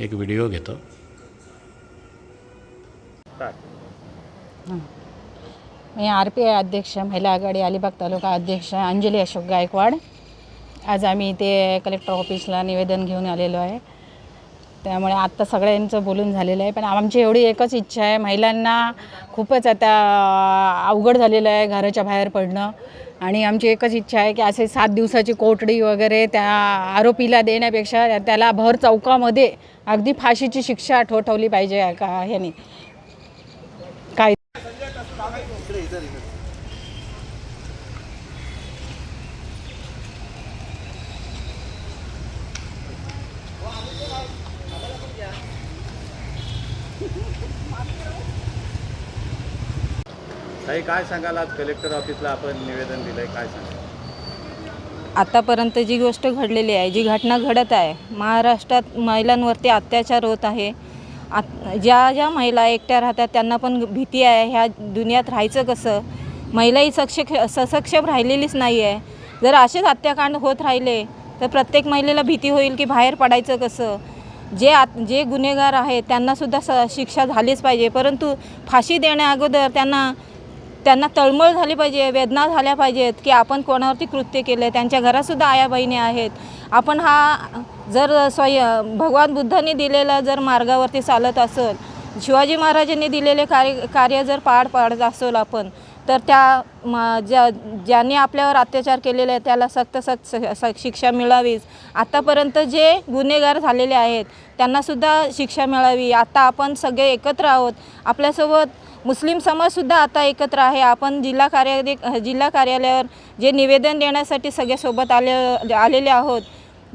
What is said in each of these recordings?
एक व्हिडिओ घेतो. मी R P I अध्यक्ष महिला आघाडी अलिबाग तालुका अध्यक्ष अंजली अशोक गायकवाड. आज आम्ही इथे कलेक्टर ऑफिसला निवेदन घेऊन आलेलो आहे. त्यामुळे आत्ता सगळ्यांचं बोलून झालेलं आहे. पण आमची एवढी एकच इच्छा आहे महिलांना खूपच आता अवघड झालेलं आहे घराच्या बाहेर पडणं. आणि आमची एकच इच्छा आहे की असे सात दिवसाची कोठडी वगैरे त्या आरोपीला देण्यापेक्षा त्याला भर चौकामध्ये अगदी फाशीची शिक्षा ठोठवली पाहिजे का ह्याने. काही काय सांगाल आज कलेक्टर ऑफिसला आपण निवेदन दिलंय काय सांगाल? आतापर्यंत जी गोष्ट घडलेली आहे जी घटना घडत आहे महाराष्ट्रात महिलांवरती अत्याचार होत आहे. आत ज्या ज्या महिला एकट्या राहतात त्यांना पण भीती आहे ह्या दुनियात राहायचं कसं? महिलाही सक्षक ससक्षम राहिलेलीच नाही आहे जर असेच हत्याकांड होत राहिले तर प्रत्येक महिलेला भीती होईल की बाहेर पडायचं कसं? जे आत जे गुन्हेगार आहेत त्यांनासुद्धा स शिक्षा झालीच पाहिजे. परंतु फाशी देण्याअगोदर त्यांना त्यांना तळमळ झाली पाहिजे वेदना झाल्या पाहिजेत की आपण कोणावरती कृत्य केलं आहे त्यांच्या घरातसुद्धा आया बहिणी आहेत. आपण हा जर स्वय भगवान बुद्धांनी दिलेला जर मार्गावरती चालत असेल शिवाजी महाराजांनी दिलेले कार्य कार्य जर पार पाडत असेल आपण तर त्या म ज्या ज्यांनी आपल्यावर अत्याचार केलेले आहे त्याला सक्त सक्त स- शिक्षा मिळावीच. आत्तापर्यंत जे गुन्हेगार झालेले आहेत त्यांनासुद्धा शिक्षा मिळावी. आता आपण सगळे एकत्र आहोत. आपल्यासोबत मुस्लिम समाजसुद्धा आता एकत्र आहे. आपण जिल्हा कार्यालय जिल्हा कार्यालयावर जे निवेदन देण्यासाठी सगळे सोबत आले आलेले आहोत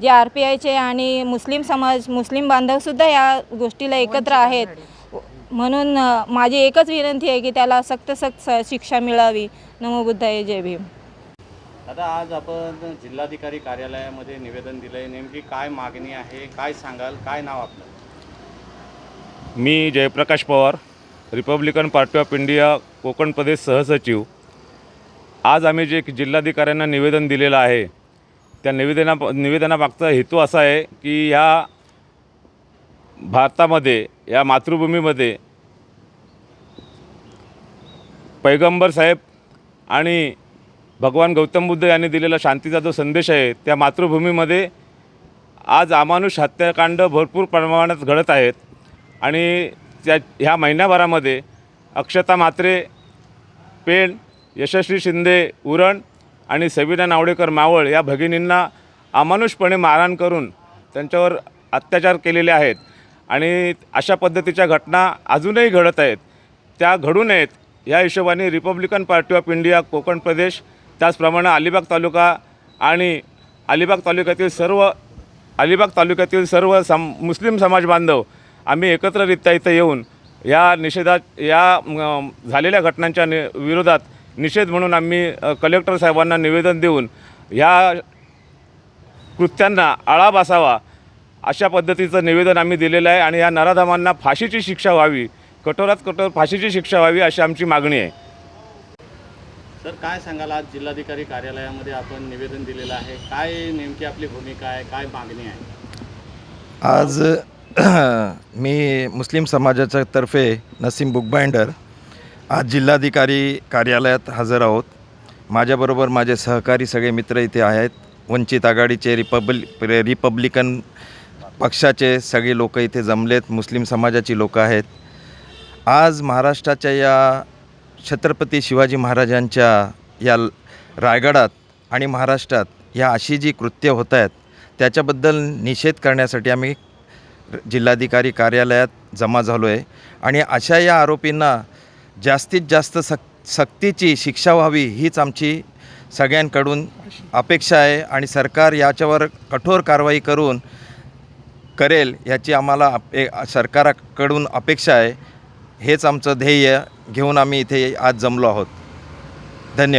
जे आर पी आयचे आणि मुस्लिम समाज मुस्लिम बांधवसुद्धा या गोष्टीला एकत्र आहेत. म्हणून माझी एकच विनंती आहे की त्याला सक्त सक्त शिक्षा मिळावी. नमो बुद्धाय जय भीम. आता आज आपण जिल्हाधिकारी कार्यालयामध्ये निवेदन दिलंय. नेमकी काय मागणी आहे? काय सांगाल? काय नाव आपलं? मी Jayprakash Pawar. Republican Party of India Konkan प्रदेश सहसचिव. आज आम्ही जे जिल्हाधिकाऱ्यांना निवेदन दिलेलं आहे त्या निवेदना निवेदनामागचा हेतू असा आहे की ह्या भारतामध्ये या मातृभूमीमध्ये पैगंबर साहेब आणि भगवान गौतम बुद्ध यांनी दिलेला शांतीचा जो संदेश आहे त्या मातृभूमीमध्ये आज अमानुष हत्याकांड भरपूर प्रमाणात घडत आहेत. आणि त्या ह्या महिन्याभरामध्ये अक्षता म्हात्रे पेण यशस्वी शिंदे उरण आणि सविना नावडेकर मावळ या भगिनींना अमानुषपणे मारहाण करून त्यांच्यावर अत्याचार केलेले आहेत. आणि अशा पद्धतीच्या घटना अजूनही घडत आहेत. त्या घडू नयेत या हिशोबाने Republican Party of India Konkan प्रदेश त्याचप्रमाणे अलिबाग तालुका आणि अलिबाग तालुक्यातील सर्व अलिबाग तालुक्यातील सर्व सम मुस्लिम समाज बांधव आम्ही एकत्ररित्या इथं येऊन या निषेधात या झालेल्या घटनांच्या नि विरोधात निषेध म्हणून आम्ही कलेक्टर साहेबांना निवेदन देऊन ह्या कृत्यांना आळा बसावा अशा पद्धतीचं निवेदन आम्ही दिलेलं आहे आणि या नराधमांना फाशीची शिक्षा व्हावी कठोरात कठोर फाशीची शिक्षा व्हावी अशी आमची मागणी आहे. तर काय सांगाल? आज जिल्हाधिकारी कार्यालयामध्ये आपण निवेदन दिलेलं आहे. काय नेमकी आपली भूमिका आहे? काय मागणी आहे? आज मी मुस्लिम समाजाच्या तर्फे नसीम बुकबाइंडर आज जिल्हाधिकारी कार्यालयात हजर आहोत. माझ्याबरोबर माझे सहकारी सगळे मित्र इथे आहेत. वंचित आघाडीचे रिपब्लि रिपब्लिकन पक्षाचे सगळे लोक इथे जमलेत. मुस्लिम समाजाची लोकं आहेत. आज महाराष्ट्राच्या या छत्रपती शिवाजी महाराजांच्या या रायगडात आणि महाराष्ट्रात या अशी जी कृत्य होत आहेत त्याच्याबद्दल निषेध करण्यासाठी आम्ही जिल्हाधिकारी कार्यालयात जमा झालो आहे आणि अशा या आरोपींना जास्तीत जास्त सक सक्तीची शिक्षा व्हावी हीच आमची सगळ्यांकडून अपेक्षा आहे आणि सरकार याच्यावर कठोर कारवाई करून करेल याची आम्हाला अपे सरकारकडून अपेक्षा आहे. हेच आमचं ध्येय घेऊन आम्ही इथे आज जमलो आहोत.